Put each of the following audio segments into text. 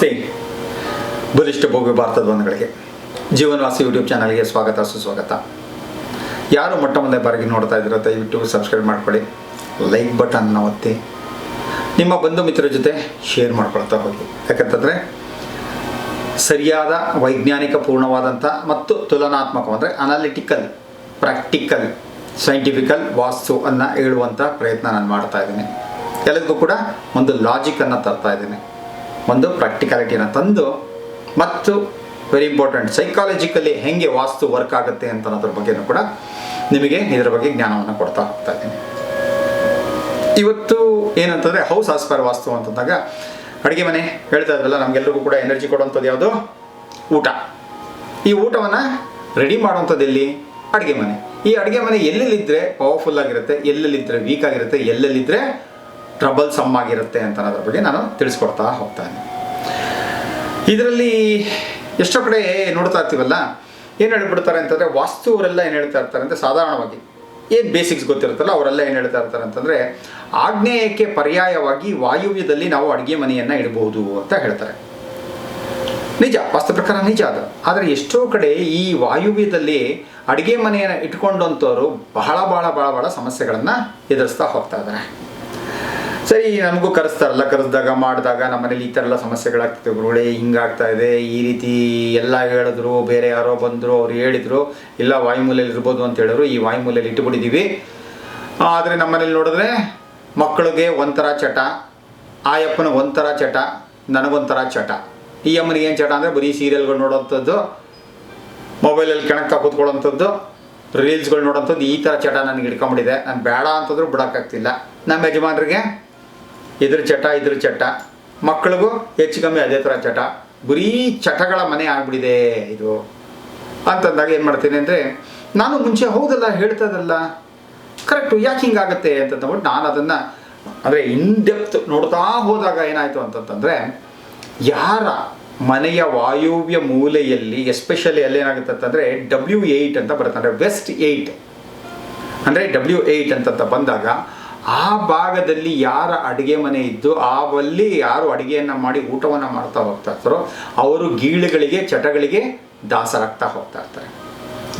ನಮಸ್ತೆ. ಬಲಿಷ್ಠ ಭೋಗ್ಯ ಭಾರತದ ಬಂಧುಗಳಿಗೆ, ಜೀವನವಾಸಿ ಯೂಟ್ಯೂಬ್ ಚಾನಲ್ಗೆ ಸ್ವಾಗತ, ಸುಸ್ವಾಗತ. ಯಾರು ಮೊಟ್ಟ ಮೊದಲನೇ ಬಾರಿಗೆ ನೋಡ್ತಾ ಇದ್ದೀರೋ, ದಯವಿಟ್ಟು ಸಬ್ಸ್ಕ್ರೈಬ್ ಮಾಡ್ಕೊಳ್ಳಿ. ಲೈಕ್ ಬಟನ್ನ ಒತ್ತಿ ನಿಮ್ಮ ಬಂಧು ಮಿತ್ರರ ಜೊತೆ ಶೇರ್ ಮಾಡ್ಕೊಳ್ತಾ ಹೋಗಿ. ಯಾಕಂತಂದರೆ, ಸರಿಯಾದ, ವೈಜ್ಞಾನಿಕ, ಪೂರ್ಣವಾದಂಥ ಮತ್ತು ತುಲನಾತ್ಮಕ, ಅಂದರೆ ಅನಾಲಿಟಿಕಲ್ ಪ್ರಾಕ್ಟಿಕಲ್ ಸೈಂಟಿಫಿಕಲ್ ವಾಸ್ತು ಅನ್ನು ಹೇಳುವಂಥ ಪ್ರಯತ್ನ ನಾನು ಮಾಡ್ತಾ ಇದ್ದೀನಿ. ಎಲ್ಲದಕ್ಕೂ ಕೂಡ ಒಂದು ಲಾಜಿಕನ್ನು ತರ್ತಾ ಇದ್ದೀನಿ. ಒಂದು ಪ್ರಾಕ್ಟಿಕಾಲಿಟಿಯನ್ನು ತಂದು ಮತ್ತು ವೆರಿ ಇಂಪಾರ್ಟೆಂಟ್ ಸೈಕಾಲಜಿಕಲಿ ಹೆಂಗೆ ವಾಸ್ತು ವರ್ಕ್ ಆಗುತ್ತೆ ಅಂತ ಅನ್ನೋದ್ರ ಬಗ್ಗೆನೂ ಕೂಡ ನಿಮಗೆ ಇದರ ಬಗ್ಗೆ ಜ್ಞಾನವನ್ನು ಕೊಡ್ತಾ ಹೋಗ್ತಾ ಇದ್ದೀನಿ. ಇವತ್ತು ಏನಂತಂದರೆ ಹೌಸ್ ಆಸ್ಪರ್ ವಾಸ್ತು ಅಂತಂದಾಗ ಅಡುಗೆ ಮನೆ ಹೇಳ್ತಾ ಇದ್ರಲ್ಲ, ನಮಗೆಲ್ರಿಗೂ ಕೂಡ ಎನರ್ಜಿ ಕೊಡುವಂಥದ್ದು ಯಾವುದು? ಊಟ. ಈ ಊಟವನ್ನು ರೆಡಿ ಮಾಡುವಂಥದ್ದು ಎಲ್ಲಿ? ಅಡುಗೆ ಮನೆ. ಈ ಅಡುಗೆ ಮನೆ ಎಲ್ಲೆಲ್ಲಿದ್ದರೆ ಪವರ್ಫುಲ್ ಆಗಿರುತ್ತೆ ಎಲ್ಲೆಲ್ಲಿದ್ದರೆ ವೀಕ್ ಆಗಿರುತ್ತೆ ಎಲ್ಲೆಲ್ಲಿದ್ದರೆ ಟ್ರಬಲ್ ಸಮ್ ಆಗಿರುತ್ತೆ ಅಂತ ಅನ್ನೋದ್ರ ಬಗ್ಗೆ ನಾನು ತಿಳಿಸ್ಕೊಡ್ತಾ ಹೋಗ್ತಾನೆ. ಇದರಲ್ಲಿ ಎಷ್ಟೋ ಕಡೆ ನೋಡ್ತಾ ಇರ್ತೀವಲ್ಲ, ಏನು ಹೇಳ್ಬಿಡ್ತಾರೆ ಅಂತಂದರೆ ವಾಸ್ತುವರೆಲ್ಲ ಏನು ಹೇಳ್ತಾ ಇರ್ತಾರೆ ಅಂತ ಸಾಧಾರಣವಾಗಿ ಏನು ಬೇಸಿಕ್ಸ್ ಗೊತ್ತಿರುತ್ತಲ್ಲ ಅವರೆಲ್ಲ ಏನು ಹೇಳ್ತಾ ಇರ್ತಾರೆ ಅಂತಂದರೆ ಆಗ್ನೇಯಕ್ಕೆ ಪರ್ಯಾಯವಾಗಿ ವಾಯುವ್ಯದಲ್ಲಿ ನಾವು ಅಡುಗೆ ಮನೆಯನ್ನು ಇಡಬಹುದು ಅಂತ ಹೇಳ್ತಾರೆ. ನಿಜ, ವಾಸ್ತು ಪ್ರಕಾರ ನಿಜ ಅದು. ಆದರೆ ಎಷ್ಟೋ ಕಡೆ ಈ ವಾಯುವ್ಯದಲ್ಲಿ ಅಡುಗೆ ಮನೆಯನ್ನು ಇಟ್ಕೊಂಡಂಥವ್ರು ಬಹಳ ಬಹಳ ಬಹಳ ಬಹಳ ಸಮಸ್ಯೆಗಳನ್ನು ಎದುರಿಸ್ತಾ ಹೋಗ್ತಾ ಇದ್ದಾರೆ. ಸರಿ, ನಮಗೂ ಕರೆಸ್ತಾರಲ್ಲ, ಕರೆಸ್ದಾಗ, ಮಾಡಿದಾಗ ನಮ್ಮ ಮನೇಲಿ ಈ ಥರ ಎಲ್ಲ ಸಮಸ್ಯೆಗಳಾಗ್ತಿದೆ ಗುರುಗಳೇ, ಹಿಂಗಾಗ್ತಾ ಇದೆ. ಈ ರೀತಿ ಎಲ್ಲ ಹೇಳಿದ್ರು, ಬೇರೆ ಯಾರೋ ಬಂದರು, ಅವ್ರು ಹೇಳಿದರು, ಇಲ್ಲ, ವಾಯುಮೂಲೆಯಲ್ಲಿ ಇರ್ಬೋದು ಅಂತ ಹೇಳಿದ್ರು, ಈ ವಾಯುಮೂಲೆಯಲ್ಲಿ ಇಟ್ಟುಬಿಟ್ಟಿದ್ದೀವಿ. ಆದರೆ ನಮ್ಮ ಮನೇಲಿ ನೋಡಿದ್ರೆ ಮಕ್ಕಳಿಗೆ ಒಂಥರ ಚಟ, ಆಯಪ್ಪನ ಒಂಥರ ಚಟ, ನನಗೊಂಥರ ಚಟ. ಈ ಅಮ್ಮನಿಗೆ ಏನು ಚಟ ಅಂದರೆ ಬರೀ ಸೀರಿಯಲ್ಗಳು ನೋಡೋವಂಥದ್ದು ಮೊಬೈಲಲ್ಲಿ ಕೆಣಕ್ಕೆ ಕೂತ್ಕೊಳ್ಳೋವಂಥದ್ದು ರೀಲ್ಸ್ಗಳು ನೋಡೋವಂಥದ್ದು ಈ ಥರ ಚಟ ನನಗೆ ಹಿಡ್ಕೊಂಬಿಟ್ಟಿದೆ. ನಾನು ಬೇಡ ಅಂತಂದ್ರೂ ಬಿಡೋಕ್ಕಾಗ್ತಿಲ್ಲ. ನಮ್ಮ ಯಜಮಾನ್ರಿಗೆ ಇದ್ರ ಚಟ ಇದ್ರ ಚಟ. ಮಕ್ಕಳಿಗೂ ಹೆಚ್ಚು ಕಮ್ಮಿ ಅದೇ ಥರ ಚಟ. ಬರೀ ಚಟಗಳ ಮನೆ ಆಗ್ಬಿಟ್ಟಿದೆ ಇದು. ಅಂತಂದಾಗ ಏನು ಮಾಡ್ತೀನಿ ಅಂದರೆ, ನಾನು ಮುಂಚೆ ಹೌದಲ್ಲ, ಹೇಳ್ತದಲ್ಲ. ಕರೆಕ್ಟು, ಯಾಕೆ ಹಿಂಗಾಗತ್ತೆ ಅಂತಂದ್ಬಿಟ್ಟು ನಾನು ಅದನ್ನು ಅಂದರೆ ಇನ್ ಡೆಪ್ತ್ ನೋಡ್ತಾ ಹೋದಾಗ ಏನಾಯಿತು ಅಂತಂತಂದರೆ, ಯಾರ ಮನೆಯ ವಾಯುವ್ಯ ಮೂಲೆಯಲ್ಲಿ, ಎಸ್ಪೆಷಲಿ ಅಲ್ಲೇನಾಗುತ್ತೆ ಅಂತಂದರೆ ಡಬ್ಲ್ಯೂ ಏಯ್ಟ್ ಅಂತ ಬರುತ್ತೆ. ಅಂದರೆ ವೆಸ್ಟ್ ಏಯ್ಟ್ ಅಂದರೆ ಡಬ್ಲ್ಯೂ ಏಯ್ಟ್ ಅಂತಂತ ಬಂದಾಗ ಆ ಭಾಗದಲ್ಲಿ ಯಾರ ಅಡುಗೆ ಮನೆ ಇದ್ದು ಆವಲ್ಲಿ ಯಾರು ಅಡುಗೆಯನ್ನು ಮಾಡಿ ಊಟವನ್ನು ಮಾಡ್ತಾ ಹೋಗ್ತಾ ಇರ್ತಾರೋ, ಅವರು ಗೀಳುಗಳಿಗೆ, ಚಟಗಳಿಗೆ ದಾಸರಾಗ್ತಾ ಹೋಗ್ತಾ ಇರ್ತಾರೆ.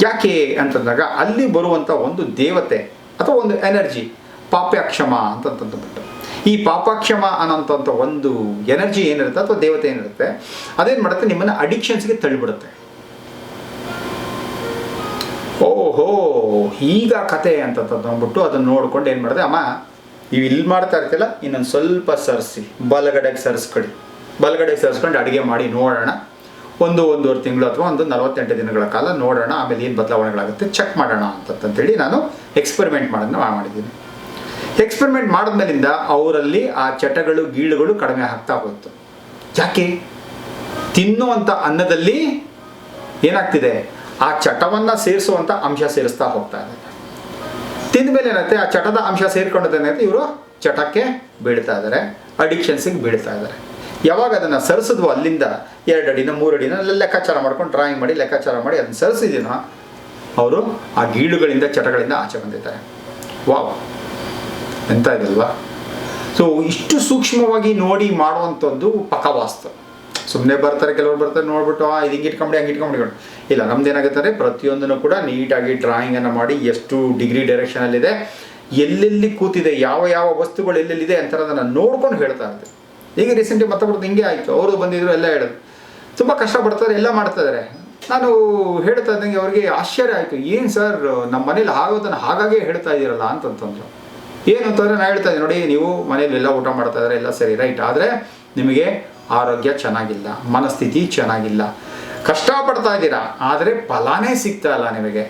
ಯಾಕೆ ಅಂತಂದಾಗ ಅಲ್ಲಿ ಬರುವಂಥ ಒಂದು ದೇವತೆ ಅಥವಾ ಒಂದು ಎನರ್ಜಿ, ಪಾಪ್ಯಾಕ್ಷಮ ಅಂತಂತಂದ್ಬಿಟ್ಟು ಈ ಪಾಪಾಕ್ಷಮ ಅನ್ನೋಂಥ ಒಂದು ಎನರ್ಜಿ ಏನಿರುತ್ತೆ ಅಥವಾ ದೇವತೆ ಏನಿರುತ್ತೆ, ಅದೇನು ಮಾಡುತ್ತೆ? ನಿಮ್ಮನ್ನು ಅಡಿಕ್ಷನ್ಸ್ಗೆ ತಳ್ಳಿಬಿಡುತ್ತೆ. ಓಹೋ ಈಗ ಕತೆ ಅಂತ ಅಂದ್ಬಿಟ್ಟು ಅದನ್ನು ನೋಡ್ಕೊಂಡು ಏನು ಮಾಡಿದೆ, ಅಮ್ಮ ನೀವು ಇಲ್ಲಿ ಮಾಡ್ತಾ ಇರ್ತಿಲ್ಲ ಇನ್ನೊಂದು ಸ್ವಲ್ಪ ಸರಿಸಿ, ಬಲಗಡೆಗೆ ಸರಿಸ್ಕೊಡಿ. ಬಲಗಡೆಗೆ ಸರಿಸ್ಕೊಂಡು ಅಡುಗೆ ಮಾಡಿ ನೋಡೋಣ. ಒಂದು ಒಂದೂವರೆ ತಿಂಗಳು ಅಥವಾ ಒಂದು ನಲವತ್ತೆಂಟು ದಿನಗಳ ಕಾಲ ನೋಡೋಣ, ಆಮೇಲೆ ಏನು ಬದಲಾವಣೆಗಳಾಗುತ್ತೆ ಚೆಕ್ ಮಾಡೋಣ ಅಂತಂತೇಳಿ ನಾನು ಎಕ್ಸ್ಪೆರಿಮೆಂಟ್ ಮಾಡೋದನ್ನ ಮಾಡಿದ್ದೀನಿ. ಎಕ್ಸ್ಪೆರಿಮೆಂಟ್ ಮಾಡಿದ್ಮೇಲಿಂದ ಅವರಲ್ಲಿ ಆ ಚಟಗಳು, ಗೀಳುಗಳು ಕಡಿಮೆ ಆಗ್ತಾ ಹೋಯ್ತು. ಯಾಕೆ? ತಿನ್ನುವಂಥ ಅನ್ನದಲ್ಲಿ ಏನಾಗ್ತಿದೆ? ಆ ಚಟವನ್ನು ಸೇರಿಸುವಂಥ ಅಂಶ ಸೇರಿಸ್ತಾ ಹೋಗ್ತಾ ಇದೆ ತಿಂದ ಮೇಲೆ ಆ ಚಟದ ಅಂಶ ಸೇರ್ಕೊಂಡದೇನಾಯ್ತು ಇವರು ಚಟಕ್ಕೆ ಬೀಳ್ತಾ ಇದ್ದಾರೆ ಅಡಿಕ್ಷನ್ಸಿಗೆ ಬೀಳ್ತಾ ಇದ್ದಾರೆ. ಯಾವಾಗ ಅದನ್ನು ಸರಿಸಿದ್ವು ಅಲ್ಲಿಂದ ಎರಡು ಅಡಿನ, ಮೂರು ಅಡಿನ ಲೆಕ್ಕಾಚಾರ ಮಾಡ್ಕೊಂಡು ಡ್ರಾಯಿಂಗ್ ಮಾಡಿ, ಲೆಕ್ಕಾಚಾರ ಮಾಡಿ ಅದನ್ನು ಸರಿಸಿದ್ದೀನೋ ಅವರು ಆ ಗೀಳುಗಳಿಂದ, ಚಟಗಳಿಂದ ಆಚೆ ಬಂದಿದ್ದಾರೆ. ವಾವ್! ಎಂತ ಇದಲ್ವಾ? ಸೊ ಇಷ್ಟು ಸೂಕ್ಷ್ಮವಾಗಿ ನೋಡಿ ಮಾಡುವಂಥದ್ದು ಪಕ್ಕವಾಸ್ತು ಸುಮ್ಮನೆ ಬರ್ತಾರೆ, ಕೆಲವರು ಬರ್ತಾರೆ, ನೋಡ್ಬಿಟ್ಟು, ಆ, ಇದು ಹಿಂಗೆ ಇಟ್ಕೊಂಬಿಡಿ, ಹಂಗೆ ಇಟ್ಕೊಂಬಿಡಿ ಇಲ್ಲ, ನಮ್ದು ಏನಾಗುತ್ತೆ ಪ್ರತಿಯೊಂದನ್ನು ಕೂಡ ನೀಟಾಗಿ ಡ್ರಾಯಿಂಗನ್ನು ಮಾಡಿ ಎಷ್ಟು ಡಿಗ್ರಿ ಡೈರೆಕ್ಷನಲ್ಲಿದೆ ಎಲ್ಲೆಲ್ಲಿ ಕೂತಿದೆ, ಯಾವ ಯಾವ ವಸ್ತುಗಳು ಎಲ್ಲೆಲ್ಲಿದೆ ಅಂತ ಅದನ್ನು ನೋಡ್ಕೊಂಡು ಹೇಳ್ತಾ ಇರ್ತದೆ ಈಗ ರೀಸೆಂಟ್ಲಿ ಮತ್ತೊಬ್ರದ್ದು ಹಿಂಗೆ ಆಯಿತು. ಅವರು ಬಂದಿದ್ರು ಎಲ್ಲ ಹೇಳೋದು. ತುಂಬ ಕಷ್ಟಪಡ್ತಾರೆ, ಎಲ್ಲ ಮಾಡ್ತಾ ಇದ್ದಾರೆ ನಾನು ಹೇಳ್ತಾ ಇದ್ದಂಗೆ ಅವ್ರಿಗೆ ಆಶ್ಚರ್ಯ ಆಯಿತು. ಏನು ಸರ್ ನಮ್ಮ ಮನೇಲಿ ಆಗೋದನ್ನು ಹಾಗಾಗೇ ಹೇಳ್ತಾ ಇದ್ದೀರಲ್ಲ ಅಂತಂತಂದ್ರು. ಏನು ಅಂತಂದರೆ ನಾನು ಹೇಳ್ತಾ ಇದ್ದೀನಿ. ನೋಡಿ, ನೀವು ಮನೇಲಿ ಎಲ್ಲ ಊಟ ಮಾಡ್ತಾ ಇದ್ದಾರೆ ಎಲ್ಲ ಸರಿ, ರೈಟ್. ಆದರೆ ನಿಮಗೆ ಆರೋಗ್ಯ ಚೆನ್ನಾಗಿಲ್ಲ, ಮನಸ್ಥಿತಿ ಚೆನ್ನಾಗಿಲ್ಲ. ಕಷ್ಟಪಡ್ತಾ ಇದ್ದೀರಾ? ಆದರೆ ಫಲಾನೇ ಸಿಗ್ತಾ ಇಲ್ಲ ನಿಮಗೆ.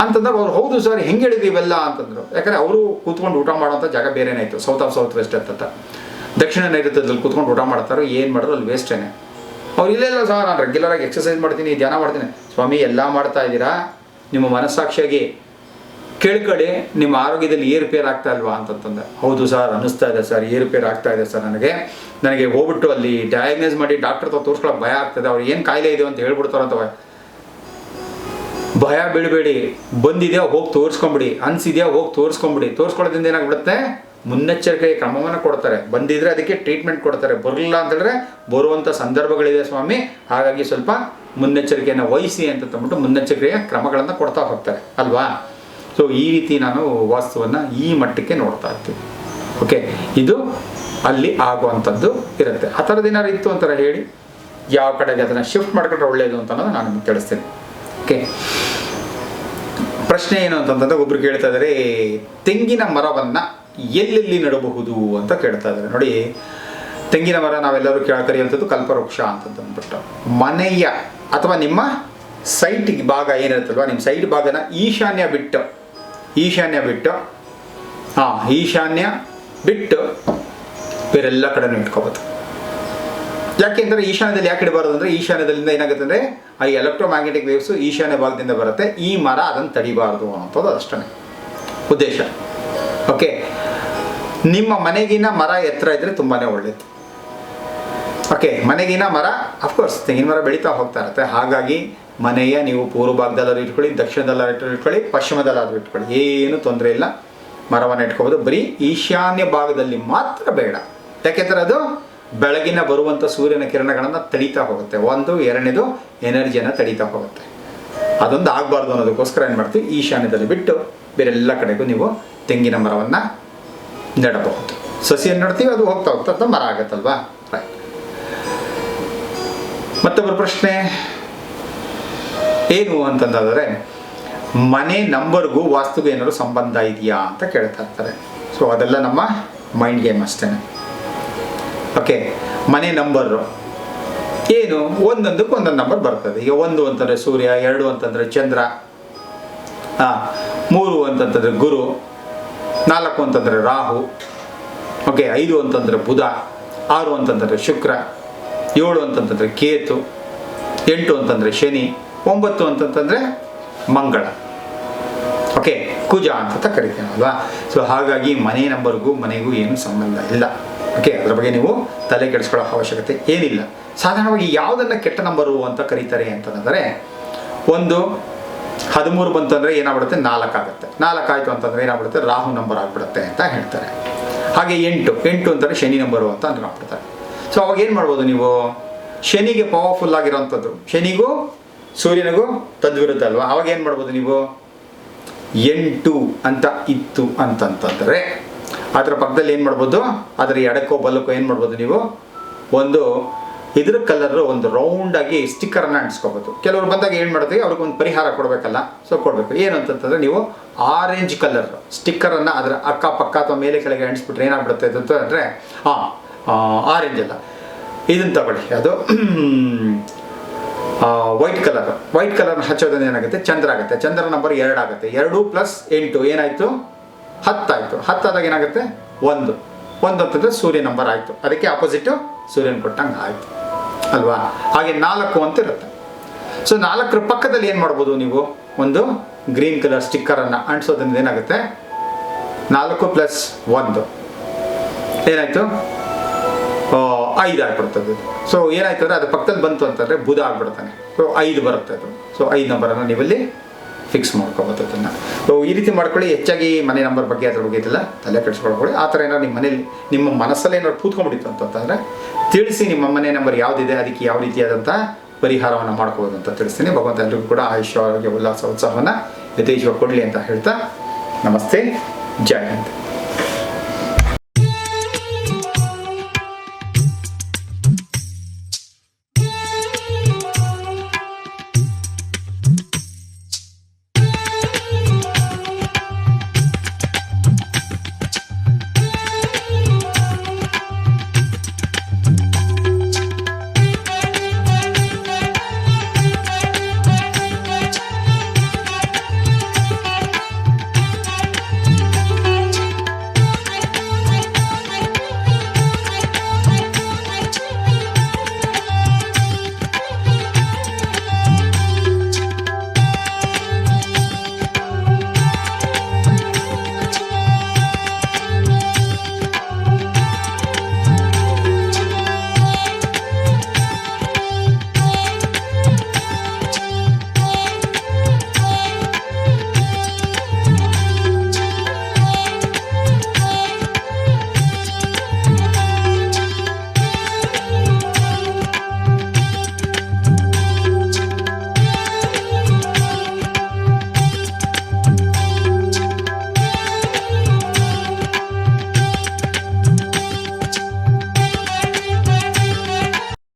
ಅಂತಂದ್ರೆ ಅವ್ರು, ಹೌದು ಸರ್, ಹೆಂಗೆ ಹೇಳಿದ್ರಿ ಇವೆಲ್ಲ? ಅಂತಂದ್ರು. ಯಾಕಂದರೆ ಅವರು ಕೂತ್ಕೊಂಡು ಊಟ ಮಾಡೋಂಥ ಜಾಗ ಬೇರೆನೇ ಇತ್ತು. ಸೌತ್ ಆಫ್ ಸೌತ್ ವೆಸ್ಟ್ ಅಂತ ದಕ್ಷಿಣ ನೈಋತ್ಯದಲ್ಲಿ ಕೂತ್ಕೊಂಡು ಊಟ ಮಾಡ್ತಾರೋ, ಏನು ಮಾಡಿದ್ರು ಅಲ್ಲಿ ವೇಸ್ಟೇನೆ ಅವ್ರು, ಇಲ್ಲೇ, ಇಲ್ಲ ಸರ್, ನಾನು ರೆಗ್ಯುಲರಾಗಿ ಎಕ್ಸಸೈಸ್ ಮಾಡ್ತೀನಿ, ಧ್ಯಾನ ಮಾಡ್ತೀನಿ. ಸ್ವಾಮಿ, ಎಲ್ಲ ಮಾಡ್ತಾ ಇದ್ದೀರಾ? ನಿಮ್ಮ ಮನಸ್ಸಾಕ್ಷಿಯಾಗಿ ಕೇಳ್ಕೊಳ್ಳಿ ನಿಮ್ಮ ಆರೋಗ್ಯದಲ್ಲಿ ಏರುಪೇರು ಆಗ್ತಾ ಇಲ್ವಾ ಅಂತಂತಂದೆ. ಹೌದು ಸರ್ ಅನಿಸ್ತಾ ಇದೆ ಸರ್ ಏರುಪೇರು ಆಗ್ತಾ ಇದೆ ಸರ್ ನನಗೆ. ನನಗೆ ಹೋಗ್ಬಿಟ್ಟು ಅಲ್ಲಿ ಡಯಾಗ್ನೈಸ್ ಮಾಡಿ ಡಾಕ್ಟರ್ ಹತ್ರ ತೋರಿಸ್ಕೊಳಕ್ಕೆ ಭಯ ಆಗ್ತದೆ. ಅವ್ರು ಏನು ಕಾಯಿಲೆ ಇದೆ ಅಂತ ಹೇಳ್ಬಿಡ್ತಾರಂತ ಭಯ. ಬೀಳಬೇಡಿ. ಬಂದಿದೆಯಾ ಹೋಗಿ ತೋರಿಸ್ಕೊಂಬಿಡಿ. ಅನ್ಸಿದ್ಯಾ ಹೋಗಿ ತೋರಿಸ್ಕೊಂಬಿಡಿ. ತೋರಿಸ್ಕೊಳ್ಳೋದ್ರಿಂದ ಏನಾಗ್ಬಿಡುತ್ತೆ? ಮುನ್ನೆಚ್ಚರಿಕೆ ಕ್ರಮವನ್ನು ಕೊಡ್ತಾರೆ. ಬಂದಿದ್ರೆ ಅದಕ್ಕೆ ಟ್ರೀಟ್ಮೆಂಟ್ ಕೊಡ್ತಾರೆ. ಬರಲಿಲ್ಲ ಅಂತಂದರೆ ಬರುವಂಥ ಸಂದರ್ಭಗಳಿದೆ ಸ್ವಾಮಿ. ಹಾಗಾಗಿ ಸ್ವಲ್ಪ ಮುನ್ನೆಚ್ಚರಿಕೆಯನ್ನು ವಹಿಸಿ ಅಂತ ತಂದ್ಬಿಟ್ಟು ಮುನ್ನೆಚ್ಚರಿಕೆಯ ಕ್ರಮಗಳನ್ನು ಕೊಡ್ತಾ ಹೋಗ್ತಾರೆ. ಅಲ್ವಾ? ಸೊ ಈ ರೀತಿ ನಾನು ವಾಸ್ತುವನ್ನು ಈ ಮಟ್ಟಕ್ಕೆ ನೋಡ್ತಾ ಇರ್ತೀನಿ. ಓಕೆ ಇದು ಅಲ್ಲಿ ಆಗುವಂಥದ್ದು ಇರುತ್ತೆ. ಆ ಥರದ್ದು ಏನಾದ್ರು ಇತ್ತು ಅಂತಾರೆ ಹೇಳಿ? ಯಾವ ಕಡೆಗೆ ಅದನ್ನು ಶಿಫ್ಟ್ ಮಾಡ್ಕೊಂಡ್ರೆ ಒಳ್ಳೆಯದು ಅಂತ ನಾನು ನಿಮ್ಗೆ ತಿಳಿಸ್ತೀನಿ. ಓಕೆ ಪ್ರಶ್ನೆ ಏನು ಅಂತಂದ್ರೆ ಒಬ್ರು ಕೇಳ್ತಾ ಇದ್ದಾರೆ ತೆಂಗಿನ ಮರವನ್ನ ಎಲ್ಲೆಲ್ಲಿ ನೆಡಬಹುದು ಅಂತ ಕೇಳ್ತಾ ಇದ್ದಾರೆ ನೋಡಿ, ತೆಂಗಿನ ಮರ ನಾವೆಲ್ಲರೂ ಕೇಳ ಕರೆಯುವಂಥದ್ದು ಕಲ್ಪವೃಕ್ಷ ಅಂತಂದ್ಬಿಟ್ಟು ಮನೆಯ ಅಥವಾ ನಿಮ್ಮ ಸೈಟ್ ಭಾಗ ಏನಿರುತ್ತಲ್ವ, ನಿಮ್ಮ ಸೈಟ್ ಭಾಗನ ಈಶಾನ್ಯ ಬಿಟ್ಟು ಈಶಾನ್ಯ ಬಿಟ್ಟು ಹಾಂ ಈಶಾನ್ಯ ಬಿಟ್ಟು ಬೇರೆಲ್ಲ ಕಡೆನೂ ಇಟ್ಕೋಬೋದು. ಯಾಕೆಂದ್ರೆ ಈಶಾನ್ಯದಲ್ಲಿ ಯಾಕೆ ಇಡಬಾರದು ಅಂದ್ರೆ ಈಶಾನ್ಯದಲ್ಲಿಂದ ಏನಾಗುತ್ತೆ ಅಂದ್ರೆ ಆ ಎಲೆಕ್ಟ್ರೋಮ್ಯಾಗ್ನೆಟಿಕ್ ವೇವ್ಸ್ ಈಶಾನ್ಯ ಭಾಗದಿಂದ ಬರುತ್ತೆ, ಈ ಮರ ಅದನ್ನು ತಡಿಬಾರದು ಅನ್ನೋಂಥದ್ದು ಅಷ್ಟೇ ಉದ್ದೇಶ. ಓಕೆ ನಿಮ್ಮ ಮನೆಗಿನ ಮರ ಎತ್ತರ ಇದ್ರೆ ತುಂಬಾನೇ ಒಳ್ಳೇದು. ಓಕೆ ಮನೆಗಿನ ಮರ ಅಫ್ಕೋರ್ಸ್ ತೆಂಗಿನ ಮರ ಬೆಳೀತಾ ಹೋಗ್ತಾ ಇರುತ್ತೆ. ಹಾಗಾಗಿ ಮನೆಯ ನೀವು ಪೂರ್ವ ಭಾಗದಲ್ಲಾದ್ರೂ ಇಟ್ಕೊಳ್ಳಿ, ದಕ್ಷಿಣದಲ್ಲಾದ್ರೂ ಇಟ್ಕೊಳ್ಳಿ ಪಶ್ಚಿಮದಲ್ಲಾದ್ರೂ ಇಟ್ಕೊಳ್ಳಿ. ಏನು ತೊಂದರೆ ಇಲ್ಲ. ಮರವನ್ನು ಇಟ್ಕೋಬೋದು. ಬರೀ ಈಶಾನ್ಯ ಭಾಗದಲ್ಲಿ ಮಾತ್ರ ಬೇಡ. ಯಾಕೆಂದ್ರೆ ಅದು? ಬೆಳಗಿನ ಬರುವಂಥ ಸೂರ್ಯನ ಕಿರಣಗಳನ್ನು ತಡೀತಾ ಹೋಗುತ್ತೆ. ಒಂದು, ಎರಡನೇದು ಎನರ್ಜಿಯನ್ನು ತಡೀತಾ ಹೋಗುತ್ತೆ. ಅದೊಂದು ಆಗಬಾರ್ದು ಅನ್ನೋದಕ್ಕೋಸ್ಕರ ಏನು ಮಾಡ್ತೀವಿ? ಈಶಾನ್ಯದಲ್ಲಿ ಬಿಟ್ಟು ಬೇರೆಲ್ಲ ಕಡೆಗೂ ನೀವು ತೆಂಗಿನ ಮರವನ್ನು ನೆಡಬಹುದು. ಸಸಿಯನ್ನು ನೆಡ್ತೀವಿ? ಅದು ಹೋಗ್ತಾ ಹೋಗ್ತಾ ಮರ ಆಗತ್ತಲ್ವಾ? ರೈಟ್ ಮತ್ತೊಬ್ಬರ ಪ್ರಶ್ನೆ. ಏನು ಅಂತಂದರೆ ಮನೆ ನಂಬರ್ಗೂ ವಾಸ್ತುಗೂ ಏನಾದ್ರು ಸಂಬಂಧ ಇದೆಯಾ ಅಂತ ಕೇಳ್ತಾ ಇರ್ತಾರೆ. ಸೊ ಅದೆಲ್ಲ ನಮ್ಮ ಮೈಂಡ್ ಗೇಮ್ ಅಷ್ಟೇ. ಓಕೆ ಮನೆ ನಂಬರು ಏನು? ಒಂದೊಂದಕ್ಕೆ ಒಂದೊಂದು ನಂಬರ್ ಬರ್ತದೆ. ಈಗ ಒಂದು ಅಂತಂದರೆ ಸೂರ್ಯ, ಎರಡು ಅಂತಂದರೆ ಚಂದ್ರ ಹಾಂ ಮೂರು ಅಂತಂತಂದರೆ ಗುರು, ನಾಲ್ಕು ಅಂತಂದರೆ ರಾಹು ಓಕೆ ಐದು ಅಂತಂದರೆ ಬುಧ, ಆರು ಅಂತಂದರೆ ಶುಕ್ರ, ಏಳು ಅಂತಂತಂದರೆ ಕೇತು, ಎಂಟು ಅಂತಂದರೆ ಶನಿ ಒಂಬತ್ತು ಅಂತಂತಂದರೆ ಮಂಗಳ. ಓಕೆ ಕುಜ ಅಂತ ಕರಿತೇವೆ ಅಲ್ವಾ? ಸೊ ಹಾಗಾಗಿ ಮನೆ ನಂಬರ್ಗೂ ಮನೆಗೂ ಏನು ಸಂಬಂಧ ಇಲ್ಲ. ಓಕೆ ಅದ್ರ ಬಗ್ಗೆ ನೀವು ತಲೆ ಕೆಡಿಸ್ಕೊಳ್ಳೋ ಅವಶ್ಯಕತೆ ಏನಿಲ್ಲ. ಸಾಧಾರಣವಾಗಿ ಯಾವುದನ್ನು ಕೆಟ್ಟ ನಂಬರು ಅಂತ ಕರೀತಾರೆ ಅಂತಂದರೆ, ಒಂದು, ಹದಿಮೂರು ಬಂತು ಅಂದರೆ ಏನಾಗ್ಬಿಡುತ್ತೆ ನಾಲ್ಕಾಗುತ್ತೆ ನಾಲ್ಕಾಯಿತು ಅಂತಂದರೆ ಏನಾಗ್ಬಿಡುತ್ತೆ? ರಾಹು ನಂಬರ್ ಆಗಿಬಿಡುತ್ತೆ ಅಂತ ಹೇಳ್ತಾರೆ. ಹಾಗೆ ಎಂಟು. ಎಂಟು ಅಂತಂದರೆ ಶನಿ ನಂಬರು ಅಂತ ಅಂದ್ಕೊಂಡ್ಬಿಡ್ತಾರೆ. ಸೊ ಅವಾಗ ಏನು ಮಾಡ್ಬೋದು ನೀವು? ಶನಿಗೆ ಪವರ್ಫುಲ್ ಆಗಿರೋವಂಥದ್ದು. ಶನಿಗೂ ಸೂರ್ಯನಿಗೂ ತದ್ವಿರುದ್ಧ ಅಲ್ವಾ? ಅವಾಗ ಏನು ಮಾಡ್ಬೋದು ನೀವು? ಎಂಟು ಅಂತ ಇತ್ತು ಅಂತಂತಂದರೆ, ಅದರ ಪಕ್ಕದಲ್ಲಿ ಏನು ಮಾಡ್ಬೋದು? ಅದರ ಎಡಕ್ಕೋ ಬಲಕ್ಕೋ ಏನು ಮಾಡ್ಬೋದು ನೀವು? ಒಂದು ಇದ್ರ ಕಲರ್ ಒಂದು ರೌಂಡಾಗಿ ಸ್ಟಿಕ್ಕರನ್ನು ಅಂಟಿಸ್ಕೋಬೋದು. ಕೆಲವರು ಬಂದಾಗ ಏನು ಮಾಡ್ತೀವಿ? ಅವ್ರಿಗೆ ಒಂದು ಪರಿಹಾರ ಕೊಡಬೇಕಲ್ಲ. ಸೊ ಕೊಡಬೇಕು. ಏನು ಅಂತಂತಂದರೆ ನೀವು ಆರೆಂಜ್ ಕಲರ್ ಸ್ಟಿಕ್ಕರನ್ನು ಅದರ ಅಕ್ಕಪಕ್ಕ ಅಥವಾ ಮೇಲೆ ಕೆಳಗೆ ಅಂಟಿಸ್ಬಿಟ್ರೆ ಏನಾಗ್ಬಿಡುತ್ತೆ ಅಂತಂದರೆ ಹಾಂ ಆರೆಂಜ್ ಅಲ್ಲ. ಇದನ್ನು ತಗೊಳ್ಳಿ. ಅದು ವೈಟ್ ಕಲರ್ ವೈಟ್ ಕಲರ್ ಹಚ್ಚೋದ್ರಿಂದ ಏನಾಗುತ್ತೆ? ಚಂದ್ರ ಆಗುತ್ತೆ. ಚಂದ್ರ ನಂಬರ್ ಎರಡು ಆಗುತ್ತೆ. ಎರಡು ಪ್ಲಸ್ ಎಂಟು. ಏನಾಯಿತು? ಹತ್ತಾಯಿತು. ಹತ್ತಾದಾಗ ಏನಾಗುತ್ತೆ? ಒಂದು. ಒಂದು ಅಂತಂದರೆ ಸೂರ್ಯ ನಂಬರ್ ಆಯಿತು. ಅದಕ್ಕೆ ಆಪೋಸಿಟು ಸೂರ್ಯನ ಕೊಟ್ಟಂಗೆ ಆಯಿತು. ಅಲ್ವಾ? ಹಾಗೆ ನಾಲ್ಕು ಅಂತ ಇರುತ್ತೆ. ಸೊ ನಾಲ್ಕರ ಪಕ್ಕದಲ್ಲಿ ಏನು ಮಾಡ್ಬೋದು ನೀವು? ಒಂದು ಗ್ರೀನ್ ಕಲರ್ ಸ್ಟಿಕ್ಕರನ್ನು ಅಂಟಿಸೋದ್ರಿಂದ ಏನಾಗುತ್ತೆ? ನಾಲ್ಕು ಪ್ಲಸ್ ಒಂದು. ಏನಾಯಿತು? ಐದು ಆಗ್ಬಿಡ್ತದೆ. ಸೊ ಏನಾಯ್ತು ಅಂದರೆ ಅದು ಪಕ್ಕದಲ್ಲಿ ಬಂತು ಅಂತಂದರೆ ಬುಧ ಆಗ್ಬಿಡ್ತಾನೆ. ಸೊ ಐದು ಬರುತ್ತೆ ಅದು. ಸೊ ಐದು ನಂಬರನ್ನು ನೀವಲ್ಲಿ ಫಿಕ್ಸ್ ಮಾಡ್ಕೋಬೋದು ಅದನ್ನು. ಸೊ ಈ ರೀತಿ ಮಾಡ್ಕೊಳ್ಳಿ, ಹೆಚ್ಚಾಗಿ ಮನೆ ನಂಬರ್ ಬಗ್ಗೆ ಅದ್ರ ಬಗ್ಗೆ ಇದೆಲ್ಲ ತಲೆ ಕೆಡಿಸ್ಕೊಳ್ಕೊಳ್ಳಿ. ಆ ಥರ ಏನಾದ್ರು ನಿಮ್ಮ ಮನೇಲಿ, ನಿಮ್ಮ ಮನಸ್ಸಲ್ಲಿ ಏನಾದ್ರು ಕೂತ್ಕೊಂಡ್ಬಿಟ್ಟಿತ್ತು ಅಂತಂದರೆ, ತಿಳಿಸಿ ನಿಮ್ಮ ಮನೆ ನಂಬರ್ ಯಾವುದಿದೆ, ಅದಕ್ಕೆ ಯಾವ ರೀತಿಯಾದಂಥ ಪರಿಹಾರವನ್ನು ಮಾಡ್ಕೋಬೋದು ಅಂತ ತಿಳಿಸ್ತೀನಿ. ಭಗವಂತ ಎಲ್ಲರಿಗೂ ಕೂಡ ಆಯುಷ್ಯ, ಆರೋಗ್ಯ, ಉಲ್ಲಾಸ, ಉತ್ಸಾಹವನ್ನು ಯಥೇಶ್ವ ಕೊಡಲಿ ಅಂತ ಹೇಳ್ತಾ ನಮಸ್ತೆ. ಜೈ ಹಿಂದ್.